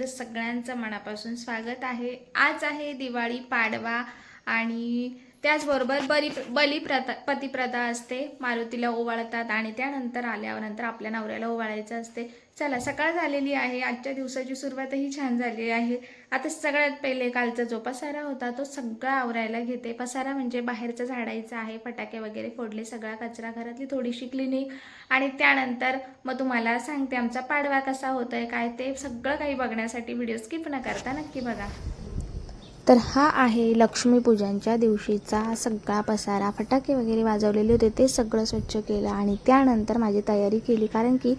तुमचं सगळ्यांचं मनापासून स्वागत आहे. आज आहे दिवाळी पाडवा आणि त्याचबरोबर बरी बलिप्रथा पतिप्रथा असते. मारुतीला ओवाळतात आणि त्यानंतर आल्यावर नंतर आपल्या नवऱ्याला ओवाळायचं असते. चला सकाळ झालेली आहे. आजच्या दिवसाची सुरुवातही छान झाली आहे. आता सगळ्यात पहिले कालचा जो पसारा होता तो सगळा आवरायला घेते. पसारा म्हणजे बाहेरचं झाडायचं आहे. फटाके वगैरे फोडले सगळा कचरा घरातली थोडीशी क्लिनिक आणि त्यानंतर मग तुम्हाला सांगते आमचा पाडवा कसा होतोय काय ते सगळं काही बघण्यासाठी व्हिडिओ स्किप न करता नक्की बघा. तर हा आहे लक्ष्मीपूजनच्या दिवशीचा सगळा पसारा. फटाके वगैरे वाजवलेले होते ते सगळं स्वच्छ केलं आणि त्यानंतर माझी तयारी केली. कारण की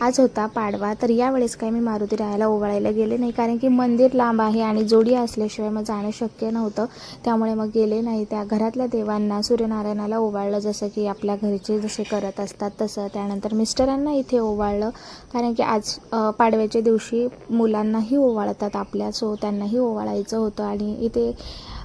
आज होता पाडवा तर यावेळेस काही मी मारुती राहायला ओवाळायला गेले नाही. कारण की मंदिर लांब आहे आणि जोडी असल्याशिवाय मग जाणं शक्य नव्हतं. त्यामुळे मग गेले नाही. त्या घरातल्या देवांना सूर्यनारायणाला ओवाळलं जसं की आपल्या घरचे जसे करत असतात तसं. त्यानंतर मिस्टरांना इथे ओवाळलं. कारण की आज पाडव्याच्या दिवशी मुलांनाही ओवाळतात आपल्या सो त्यांनाही ओवाळायचं होतं आणि इथे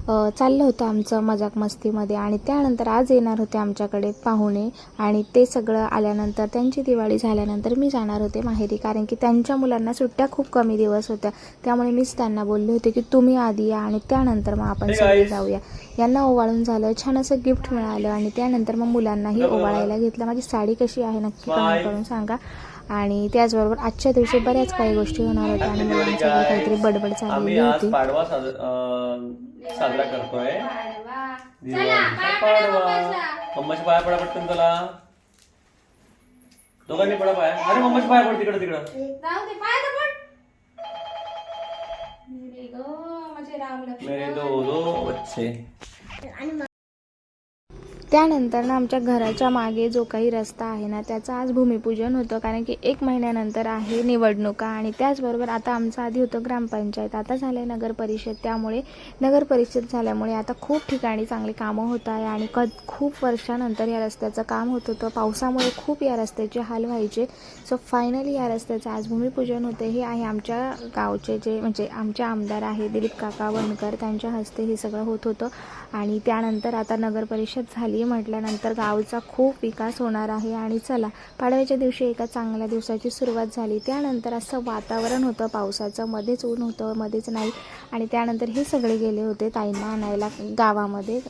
अ, चाललं होतं आमचं मजाक मस्तीमध्ये आणि त्यानंतर आज येणार होते आमच्याकडे पाहुणे आणि ते सगळं आल्यानंतर त्यांची दिवाळी झाल्यानंतर मी जाणार होते माहेरी कारण की त्यांच्या मुलांना सुट्ट्या खूप कमी दिवस होत्या त्यामुळे मीच त्यांना बोलले होते की तुम्ही आधी या आणि त्यानंतर मग आपण सगळे. जाऊया यांना ओवाळून झालं छान असं गिफ्ट मिळालं आणि त्यानंतर मग मुलांनाही. ओवाळायला घेतलं माझी साडी कशी आहे नक्की. कमेंट करून सांगा आणि त्याचबरोबर आजच्या दिवशी बऱ्याच काही गोष्टी होणार होत्या आणि guys. काहीतरी बडबड आम्ही चाललेली आज होती. साजरा करतोय. दिवाळीचा पाडवा. मम्माची पाया पडा पटकन तुला दोघांनी पडा पाया. अरे मम्माची पाया पड तिकडं तिकडं. मेरे दो दो बच्चे. त्यानंतर ना आमच्या घराच्या मागे जो काही रस्ता आहे ना त्याचं आज भूमिपूजन होतं. कारण की एक महिन्यानंतर आहे निवडणुका आणि त्याचबरोबर आता आमचं आधी होतं ग्रामपंचायत. आता झालं आहे नगर परिषद. त्यामुळे नगर परिषद झाल्यामुळे आता खूप ठिकाणी चांगली कामं होत आहे आणि क खूप वर्षानंतर या रस्त्याचं काम होत होतं. पावसामुळे खूप या रस्त्याचे हाल व्हायचे. सो फायनली या रस्त्याचं आज भूमिपूजन होते. हे आहे आमच्या गावचे जे म्हणजे आमचे आमदार आहे दिलीप काका वनकर. त्यांच्या हस्ते हे सगळं होत होतं. आणि त्यानंतर आता नगर परिषद झाली म्हटल्यानंतर गावचा खूप विकास होणार आहे आणि चला पाडव्याच्या दिवशी एका चांगल्या दिवसाची सुरुवात झाली. त्यानंतर असं वातावरण होतं पावसाचं मध्येच ऊन होतं मध्येच नाही. आणि त्यानंतर हे सगळे गेले होते ताईंना आणायला गावामध्ये.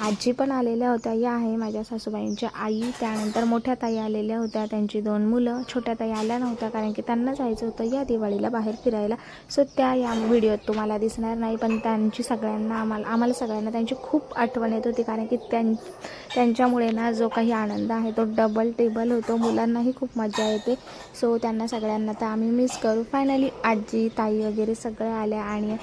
आजी पण आलेल्या होत्या. या आहे माझ्या सासूबाईंच्या आई. त्यानंतर मोठ्या ताई आलेल्या होत्या. त्यांची दोन मुलं. छोट्या ताई आल्या नव्हत्या कारण की त्यांना जायचं होतं या दिवाळीला बाहेर फिरायला. सो त्या या व्हिडिओत तुम्हाला दिसणार नाही पण त्यांची सगळ्यांना आम्हाला आम्हाला सगळ्यांना त्यांची खूप आठवण येत होती कारण की त्यां त्यांच्यामुळे ना जो काही आनंद आहे तो डबल टेबल होतो. मुलांनाही खूप मजा येते. सो त्यांना सगळ्यांना तर आम्ही मिस करू. फायनली आजी ताई वगैरे सगळ्या आल्या आणि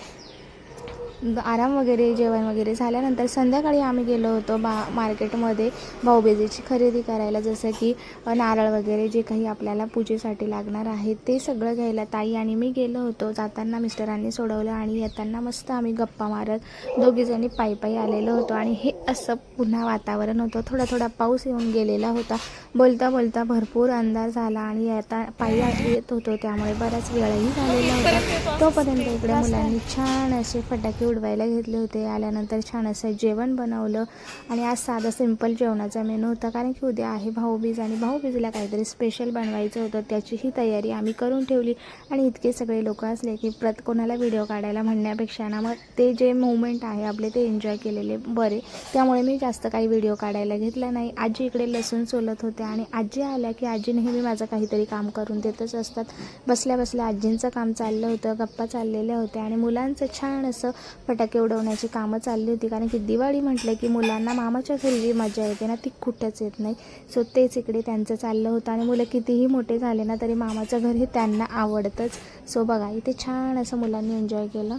आराम वगैरे जेवण वगैरे झाल्यानंतर संध्याकाळी आम्ही गेलो होतो बा मार्केटमध्ये भाऊबीजेची खरेदी करायला. जसं की नारळ वगैरे जे काही आपल्याला पूजेसाठी लागणार आहे ते सगळं घ्यायला ताई आणि मी गेलो होतो. जाताना मिस्टरांनी सोडवलं आणि येताना मस्त आम्ही गप्पा मारत दोघीजणी पायी पायी आलेलो होतो. आणि हे असं पुन्हा वातावरण होतं. थोडा थोडा पाऊस येऊन गेलेला होता. बोलता बोलता भरपूर अंधार झाला आणि येता पायी येत होतो. त्यामुळे बराच वेळही झालेला होता. तोपर्यंत इकडे मुलांनी छान असे फटाके उडवायला घेतले होते. आल्यानंतर छान असं जेवण बनवलं. आणि आज साधा सिंपल जेवणाचा मेनू होता. कारण की उद्या आहे भाऊबीज आणि भाऊबीजला काहीतरी स्पेशल बनवायचं होतं. त्याचीही तयारी आम्ही करून ठेवली. आणि इतके सगळे लोक असले की प्रत कोणाला व्हिडिओ काढायला म्हणण्यापेक्षा ना मग ते जे मुवमेंट आहे आपले ते एन्जॉय केलेले बरे. त्यामुळे मी जास्त काही व्हिडिओ काढायला घेतला नाही. आजी इकडे लसूण सोलत होते आणि आजी आल्या की आजी नेहमी माझं काहीतरी काम करून देतच असतात. बसल्या बसल्या आजींचं काम चाललं होतं. गप्पा चाललेल्या होत्या. आणि मुलांचं छान असं फटाके उडवण्याची कामं चालली होती. कारण की दिवाळी म्हटलं की मुलांना मामाच्या घरी जी मजा येते ना ती कुठंच येत नाही. सो तेच इकडे त्यांचं चाललं होतं आणि मुलं कितीही मोठे झाले ना तरी मामाचं घर हे त्यांना आवडतंच. सो बघा इथे छान असं मुलांनी एन्जॉय केलं.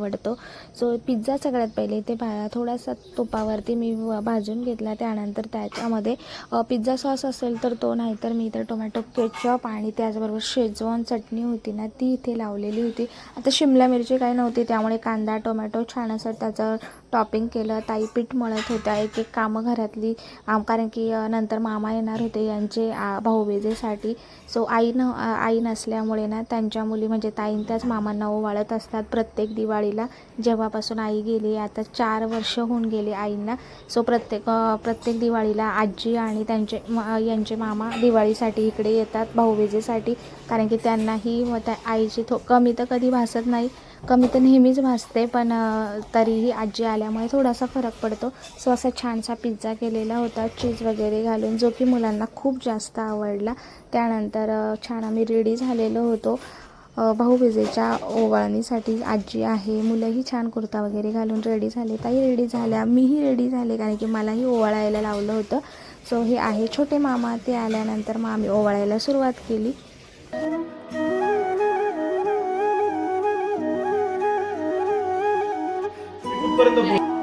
आवडतो. जो पिझ्झा सगळ्यात पहिले इथे भा थोडासा तुपावरती मी भाजून घेतला. त्यानंतर त्याच्यामध्ये पिझ्झा सॉस असेल तर तो नाही तर मी इतर टोमॅटो केचप आणि त्याचबरोबर शेजवान चटणी होती ना ती इथे लावलेली होती. आता शिमला मिरची काही नव्हती त्यामुळे कांदा टोमॅटो छान असं त्याचं टॉपिंग केलं. ताई पीठ मळत होत्या. एक एक कामं घरातली आम कारण की नंतर मामा येणार होते यांचे आ, भाऊबीजेसाठी सो आई न आई नसल्यामुळे ना त्यांच्या मुली म्हणजे ताईं त्याच मामांना ओवाळत असतात प्रत्येक दिवाळीला. जेव्हा जेव्हापासून आई गेली आता चार वर्ष होऊन गेली आईंना. सो प्रत्येक प्रत्येक दिवाळीला आजी आणि त्यांचे यांचे मामा दिवाळीसाठी इकडे येतात भाऊबीजेसाठी. कारण की त्यांनाही व त्या आईची थो कमी तर कधी भासत नाही. कमी तर नेहमीच भासते पण तरीही आजी आल्यामुळे थोडासा फरक पडतो. सो असा छानसा पिझ्झा केलेला होता चीज वगैरे घालून जो की मुलांना खूप जास्त आवडला. त्यानंतर छान आम्ही रेडी झालेलो होतो. भाऊबीजेच्या ओवाळणीसाठी आजी आहे मुलंही छान कुर्ता वगैरे घालून रेडी झाले ताई रेडी झाल्या मीही रेडी झाले कारण की मलाही ओवाळायला लावलं होतं. सो हे आहे छोटे मामा ते आल्यानंतर मग आम्ही ओवाळायला सुरुवात केली. असं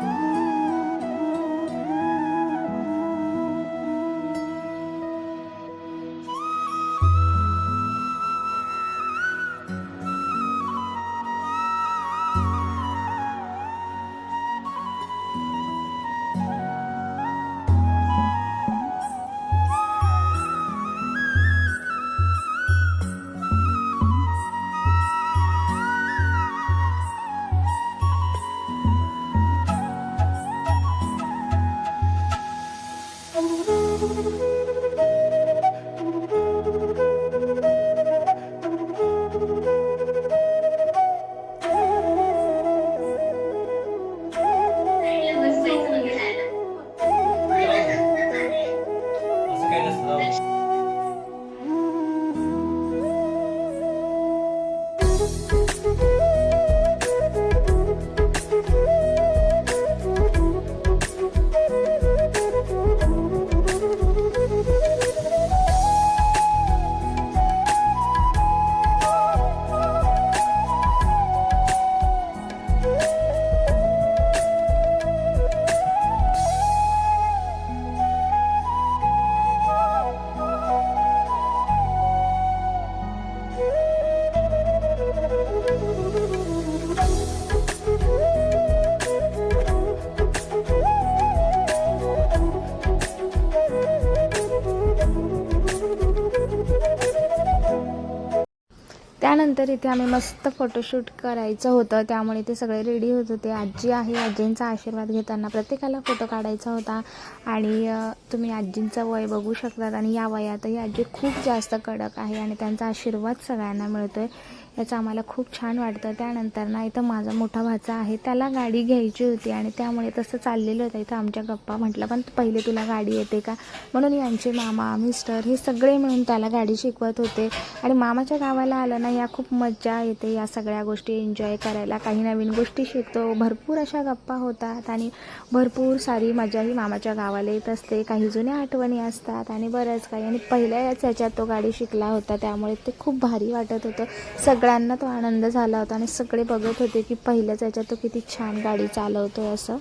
त्यानंतर इथे आम्ही मस्त फोटोशूट करायचं होतं. त्यामुळे ते सगळे रेडी होत. होते आजी आहे. आजींचा आशीर्वाद घेताना प्रत्येकाला फोटो काढायचा होता. आणि तुम्ही आजींचं वय बघू शकतात. आणि या वयातही आजी खूप जास्त कडक आहे. आणि त्यांचा आशीर्वाद सगळ्यांना मिळतो आहे याचं आम्हाला खूप छान वाटतं. त्यानंतर ना इथं माझा मोठा भाचा आहे त्याला गाडी घ्यायची होती आणि त्यामुळे तसं चाललेलं होतं. इथं आमच्या गप्पा म्हटलं पण पहिले तुला गाडी येते का? म्हणून यांचे मामा मिस्टर हे सगळे मिळून त्याला गाडी शिकवत होते. आणि मामाच्या गावाला आलं ना या खूप मजा येते या सगळ्या गोष्टी एन्जॉय करायला. काही नवीन गोष्टी शिकतो. भरपूर अशा गप्पा होतात आणि भरपूर सारी मजाही मामाच्या गावाला येत असते. काही जुन्या आठवणी असतात आणि बरंच काही. आणि पहिल्या याच तो गाडी शिकला होता त्यामुळे ते खूप भारी वाटत होतं. सगळं सगळ्यांना तो आनंद झाला होता आणि सगळे बघत होते की पहिल्याच याच्यात तो किती छान गाडी चालवतोय असं.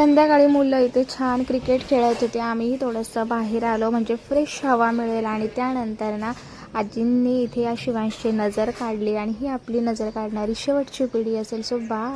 संध्याकाळी मुलं इथे छान क्रिकेट खेळत होते. आम्हीही थोडंसं बाहेर आलो म्हणजे फ्रेश हवा मिळेल. आणि त्यानंतर ना आजींनी इथे या शिवांशची नजर काढली. आणि ही आपली नजर काढणारी शेवटची पिढी असेल. सो बा